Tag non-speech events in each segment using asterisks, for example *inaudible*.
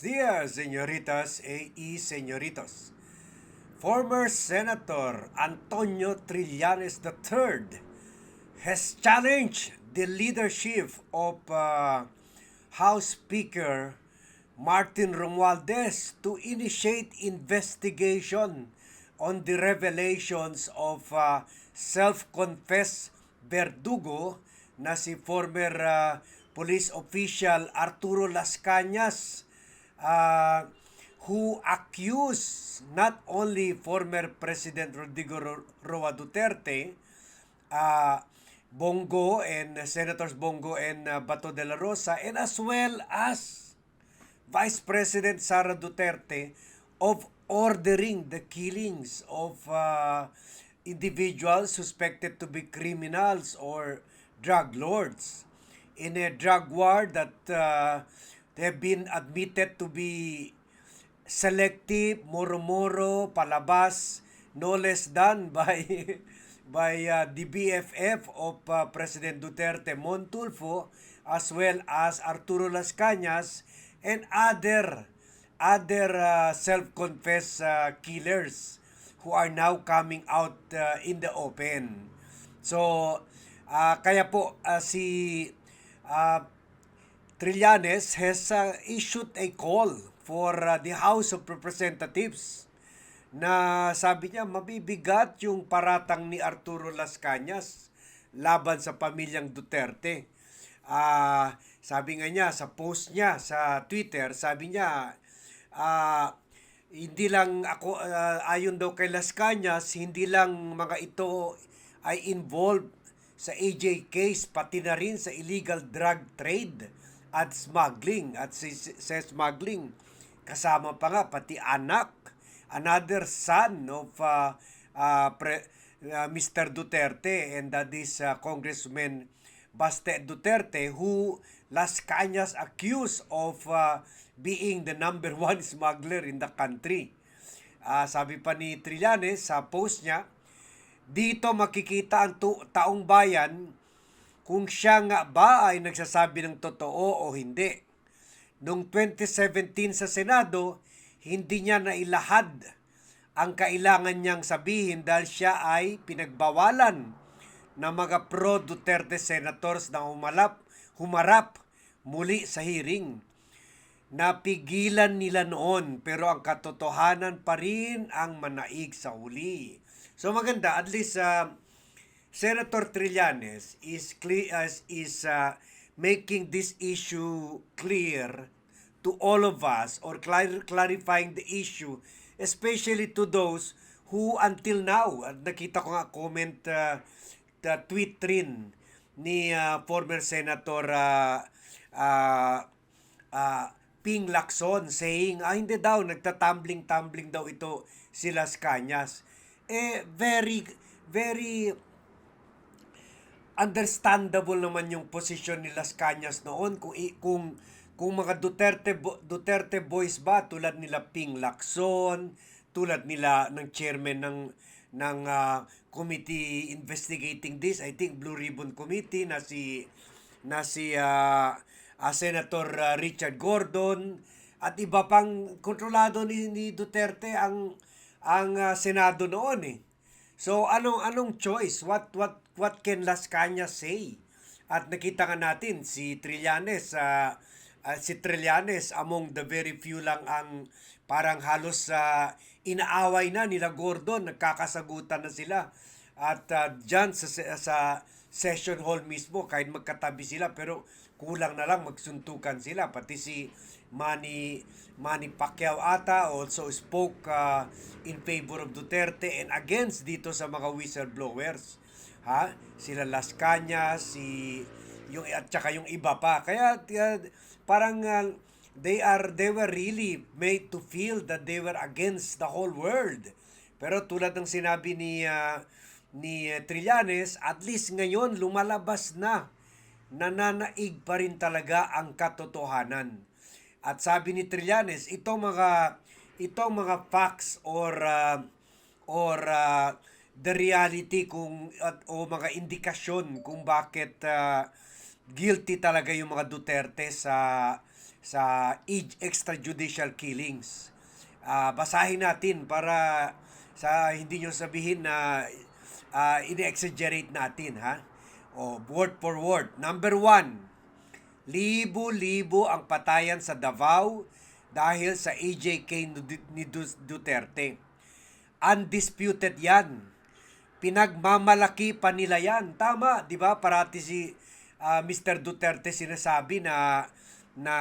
señoritas e y señoritos. Former Senator Antonio Trillanes III has challenged the leadership of uh, House Speaker Martin Romualdez to initiate investigation on the revelations of uh, self-confessed verdugo na si former uh, police official Arturo Las Cañas uh, who accused not only former President Rodrigo Ro- Roa Duterte, uh, Bongo and uh, Senators Bongo and uh, Bato de la Rosa, and as well as Vice President Sara Duterte of ordering the killings of uh, individuals suspected to be criminals or drug lords. In a drug war that uh, they have been admitted to be selective, moro-moro, palabas, no less than *laughs* by by uh, the BFF of uh, President Duterte Montulfo as well as Arturo Las Cañas and other other uh, self-confessed uh, killers who are now coming out uh, in the open. So uh, kaya po uh, si uh, Trillanes has uh, issued a call for uh, the House of Representatives na sabi niya mabibigat yung paratang ni Arturo Las Cañas laban sa pamilyang Duterte. Ah, sabi nga niya sa post niya sa Twitter, sabi niya ah, hindi lang ako ah, ayon daw kay Las Cañas, hindi lang mga ito ay involved sa AJ case pati na rin sa illegal drug trade at smuggling at si, sa smuggling kasama pa nga pati anak another son of uh, uh, pre, uh, Mr. Duterte and that is uh, Congressman Baste Duterte who Las Cañas accused of uh, being the number *laughs* one smuggler in the country. Uh, sabi pa ni Trillanes sa post niya, dito makikita ang taong bayan kung siya nga ba ay nagsasabi ng totoo o hindi. Noong 2017 sa Senado, hindi niya nailahad ang kailangan niyang sabihin dahil siya ay pinagbawalan ng mga pro-Duterte senators na humalap, humarap muli sa hearing. Napigilan nila noon pero ang katotohanan pa rin ang manaig sa huli. So maganda, at least uh, Senator Trillanes is is uh, making this issue clear to all of us or clar- clarifying the issue especially to those who until now nakita ko nga comment uh, the tweet rin ni uh, former senator uh, uh, uh, Ping Lacson saying ah hindi daw nagtatumbling-tumbling daw ito si Las Cañas eh very very understandable naman yung posisyon ni Las Cañas noon kung kung kung mga Duterte Duterte boys ba tulad nila Ping Lacson, tulad nila ng chairman ng ng ah, committee investigating this, I think Blue Ribbon Committee na si na si ah, ah, Senator ah, Richard Gordon at iba pang kontrolado ni, ni Duterte ang ang ah, Senado noon eh. So anong anong choice? What what what can Las Cañas say? At nakita nga natin si Trillanes sa uh, si Trillanes among the very few lang ang parang halos sa inaaway na nila Gordon, nagkakasagutan na sila. At uh, dyan sa, sa session hall mismo, kahit magkatabi sila, pero kulang na lang magsuntukan sila. Pati si Manny, Manny Pacquiao ata also spoke uh, in favor of Duterte and against dito sa mga whistleblowers. Ha? Sila Las Cañas, si yung at saka yung iba pa. Kaya uh, parang uh, they are they were really made to feel that they were against the whole world. Pero tulad ng sinabi ni uh, ni uh, Trillanes, at least ngayon lumalabas na nananaig pa rin talaga ang katotohanan. At sabi ni Trillanes, itong mga itong mga facts or uh, or uh, the reality kung at o mga indikasyon kung bakit uh, guilty talaga yung mga Duterte sa sa extrajudicial killings. Ah, basahin natin para sa hindi nyo sabihin na uh, ine-exaggerate natin ha. O word for word. Number one, libo-libo ang patayan sa Davao dahil sa AJK ni Du- Duterte. Undisputed yan. Pinagmamalaki pa nila yan. Tama, di ba? Parati si ah, Mr. Duterte sinasabi na na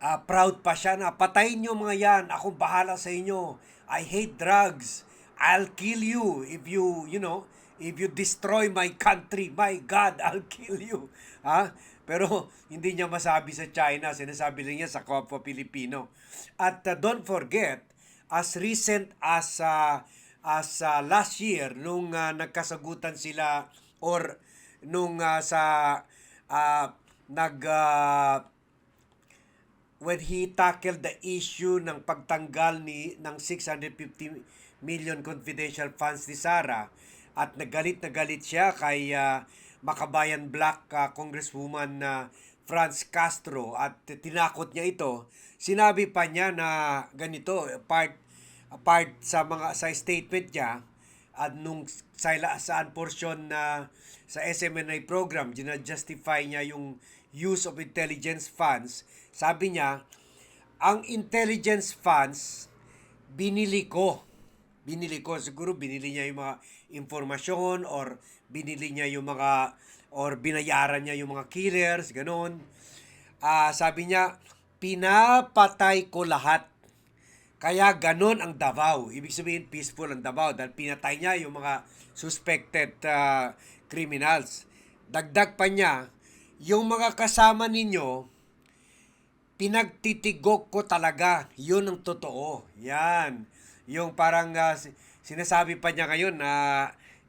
ah, proud pa siya na patayin nyo mga yan. Ako bahala sa inyo. I hate drugs. I'll kill you if you, you know, if you destroy my country. My God, *laughs* I'll kill you. Ha? Pero *laughs* hindi niya masabi sa China. Sinasabi lang niya sa Kapwa Pilipino. At uh, don't forget, as recent as uh, as uh, last year nung uh, nagkasagutan sila or nung uh, sa uh, nag uh, when he tackled the issue ng pagtanggal ni ng 650 million confidential funds ni Sara at nagalit na galit siya kay uh, Makabayan Black uh, Congresswoman na Franz Castro at tinakot niya ito. Sinabi pa niya na ganito part part sa mga sa statement niya at nung sa saan portion na sa SMNI program gina-justify niya yung use of intelligence funds. Sabi niya ang intelligence funds binili ko. Binili ko siguro binili niya yung mga informasyon or binili niya yung mga or binayaran niya yung mga killers ganun. Ah, sabi niya pinapatay ko lahat kaya ganon ang Davao. Ibig sabihin peaceful ang Davao dahil pinatay niya yung mga suspected uh, criminals. Dagdag pa niya, yung mga kasama ninyo, pinagtitigok ko talaga. Yun ang totoo. Yan. Yung parang uh, sinasabi pa niya ngayon na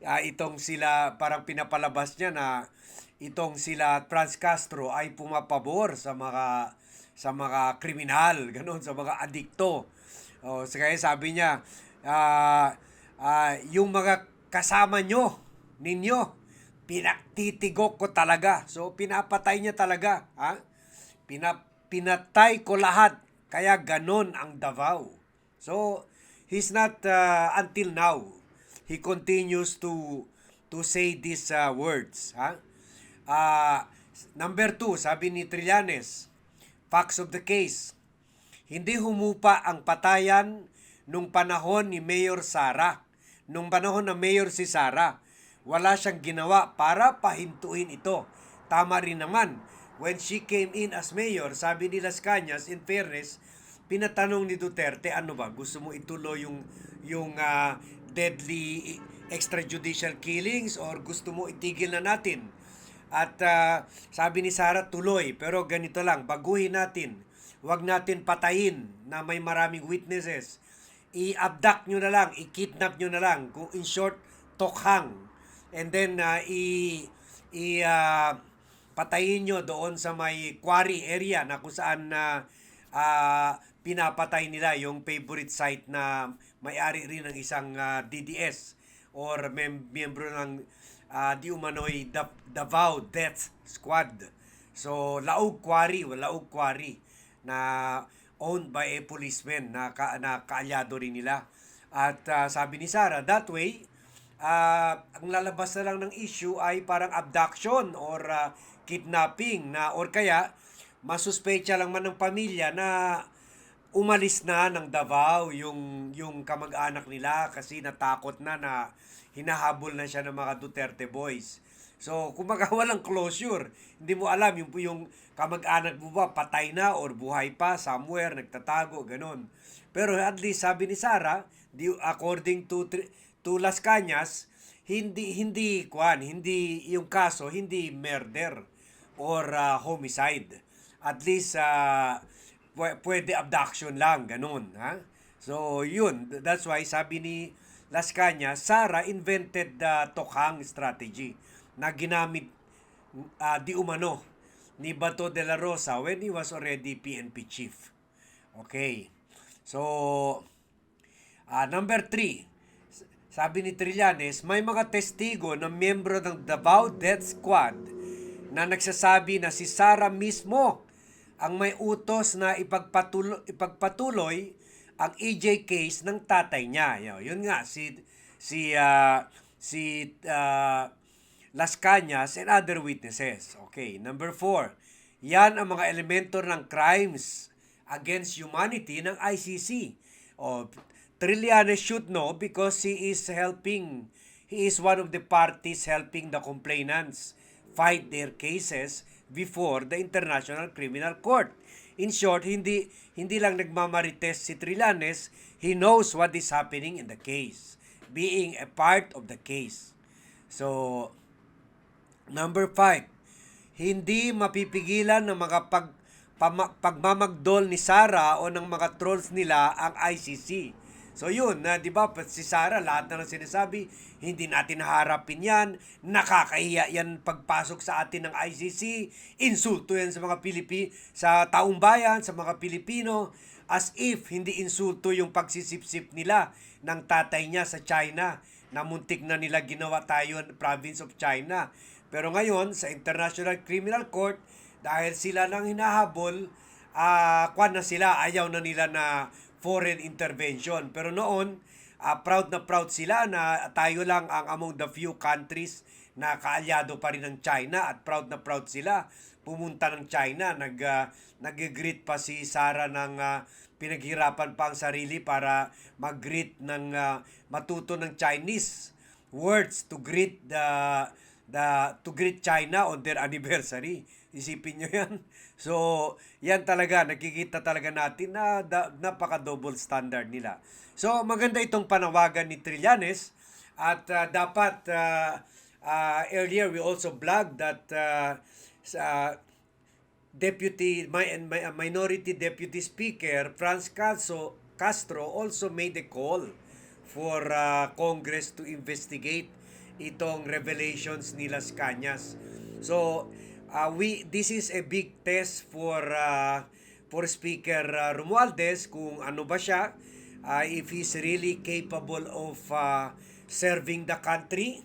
uh, itong sila parang pinapalabas niya na itong sila Franz Castro ay pumapabor sa mga sa mga kriminal, ganun, sa mga adikto. O, so kaya sabi niya, ah ah, yung mga kasama nyo, ninyo, pinagtitigok ko talaga. So, pinapatay niya talaga. Ha? Pina, pinatay ko lahat. Kaya ganon ang Davao. So, he's not, uh, until now, he continues to to say these uh, words. Ha? Ah, number two, sabi ni Trillanes, facts of the case. Hindi humupa ang patayan nung panahon ni Mayor Sara. Nung panahon na Mayor si Sara, wala siyang ginawa para pahintuin ito. Tama rin naman, when she came in as mayor, sabi ni Las Cañas, in fairness, pinatanong ni Duterte, ano ba, gusto mo ituloy yung, yung ah, deadly extrajudicial killings or gusto mo itigil na natin? At ah, sabi ni Sara, tuloy. Pero ganito lang, baguhin natin. Huwag natin patayin na may maraming witnesses. I-abduct nyo na lang, i-kidnap nyo na lang. Kung in short, tokhang. And then, ah, i, i ah, patayin nyo doon sa may quarry area na kung saan na ah, pinapatay nila yung favorite site na may-ari rin ng isang ah, DDS or mem- miyembro ng ah, di umano'y Da- Davao Death Squad. So, Laog Quarry, Laog Quarry na owned by a policeman na, ka, na kaalyado rin nila. At ah, sabi ni Sarah, that way, ah, ang lalabas na lang ng issue ay parang abduction or ah, kidnapping na or kaya masuspecha lang man ng pamilya na umalis na ng Davao yung yung kamag-anak nila kasi natakot na na hinahabol na siya ng mga Duterte boys. So, kumaga *laughs* walang closure. Hindi mo alam yung yung kamag-anak mo ba patay na or buhay pa somewhere nagtatago ganun. Pero at least sabi ni Sara, di, according to to Las Cañas, hindi hindi kwan, hindi yung kaso hindi murder or ah, homicide. At least pwe- pwede abduction lang, ganun, ha? So, yun. That's why sabi ni Las Cañas, Sara invented the tokhang strategy na ginamit ah, di umano ni Bato de la Rosa when he was already PNP chief. Okay. So, ah, number three, sabi ni Trillanes, may mga testigo na miyembro ng Davao Death Squad na nagsasabi na si Sara mismo ang may utos na ipagpatuloy, ipagpatuloy ang EJ case ng tatay niya. Yun, nga si si ah, si ah, Las Cañas and other witnesses. Okay, number four. Yan ang mga elemento ng crimes against humanity ng ICC. O, Trillanes should know because he is helping, he is one of the parties helping the complainants fight their cases before the International Criminal Court. In short, hindi hindi lang nagmamarites si Trillanes, he knows what is happening in the case, being a part of the case. So, Number five, hindi mapipigilan ng mga pag, pama, pagmamagdol ni Sara o ng mga trolls nila ang ICC. So yun, na 'di ba, si Sara lahat na ng sinasabi, hindi natin haharapin 'yan, nakakahiya 'yan pagpasok sa atin ng ICC, insulto 'yan sa mga Pilipi, sa taong bayan, sa mga Pilipino, as if hindi insulto yung pagsisipsip nila ng tatay niya sa China na muntik na nila ginawa tayo province of China. Pero ngayon, sa International Criminal Court, dahil sila nang hinahabol, ah kwan na sila, ayaw na nila na foreign intervention. Pero noon, ah, proud na proud sila na tayo lang ang among the few countries na kaalyado pa rin ng China at proud na proud sila pumunta ng China nag uh, nag-greet pa si Sara ng ah, pinaghirapan pa ang sarili para mag-greet ng ah, matuto ng Chinese words to greet the the to greet China on their anniversary. Isipin nyo yan. *laughs* So, yan talaga, nakikita talaga natin na da, napaka-double standard nila. So, maganda itong panawagan ni Trillanes at ah, dapat ah, ah, earlier we also blogged that ah, sa deputy my, my minority deputy speaker Franz Castro Castro also made a call for uh, Congress to investigate itong revelations ni Las Cañas. So, uh, we this is a big test for uh, for Speaker uh, Romualdez kung ano ba siya, uh, if he's really capable of uh, serving the country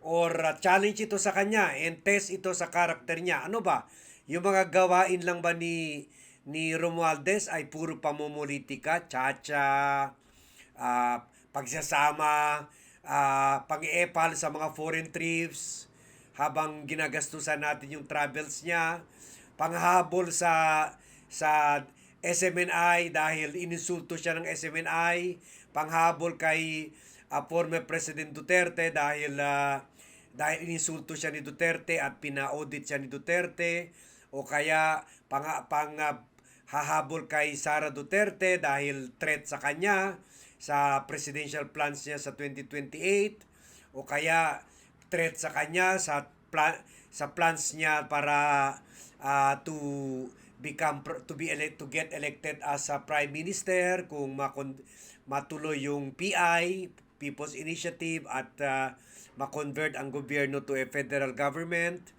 or uh, challenge ito sa kanya and test ito sa karakter niya. Ano ba? Yung mga gawain lang ba ni ni Romualdez ay puro pamumulitika, chacha, uh, pagsasama, uh, pang-iepal sa mga foreign trips habang ginagastusan natin yung travels niya, panghabol sa sa SMNI dahil ininsulto siya ng SMNI, panghabol kay uh, former President Duterte dahil uh, dahil ininsulto siya ni Duterte at pina-audit siya ni Duterte. O kaya pang, pang uh, hahabol kay Sara Duterte dahil threat sa kanya sa presidential plans niya sa 2028 o kaya threat sa kanya sa plan sa plans niya para uh, to become to be elect to get elected as a prime minister kung makon, matuloy yung PI People's Initiative at uh, ma-convert ang gobyerno to a federal government.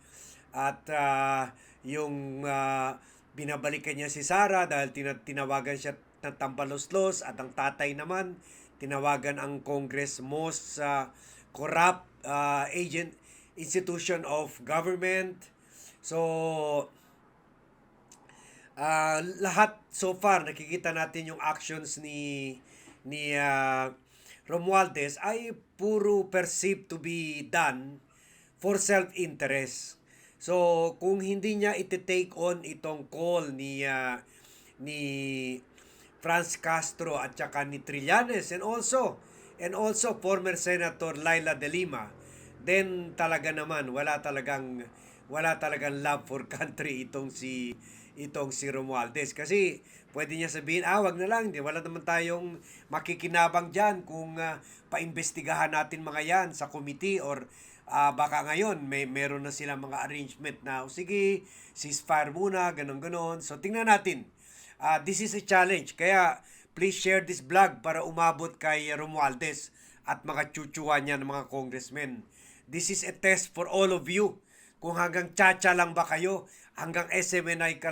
At uh, yung uh, binabalikan niya si Sara dahil tina- tinawagan siya ng tambaloslos at ang tatay naman tinawagan ang Congress most uh, corrupt uh, agent institution of government. So uh, lahat so far nakikita natin yung actions ni ni uh, Romualdez ay puro perceived to be done for self-interest. So, kung hindi niya iti-take on itong call ni uh, ni Franz Castro at saka ni Trillanes and also and also former Senator Laila De Lima, then talaga naman wala talagang wala talagang love for country itong si itong si Romualdez. Kasi pwede niya sabihin ah wag na lang di wala naman tayong makikinabang diyan kung uh, paimbestigahan natin mga yan sa committee or uh, baka ngayon may meron na sila mga arrangement na o sige ceasefire muna ganon ganon so tingnan natin uh, this is a challenge. Kaya please share this vlog para umabot kay Romualdez at mga chuchuwa niya ng mga congressmen. This is a test for all of you. Kung hanggang chacha lang ba kayo hanggang SMNI ka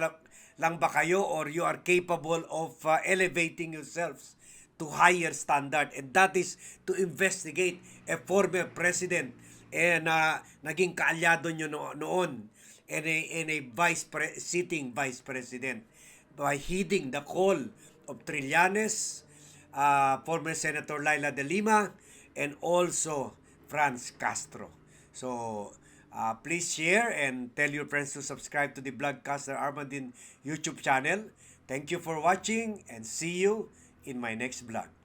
lang, ba kayo or you are capable of uh, elevating yourselves to higher standard. And that is to investigate a former president and uh, naging kaalyado nyo no- noon and a, and a vice pre- sitting vice president by heeding the call of Trillanes, uh, former Senator Laila de Lima, and also Franz Castro. So, uh, please share and tell your friends to subscribe to the Blogcaster Armandin YouTube channel. Thank you for watching and see you in my next vlog.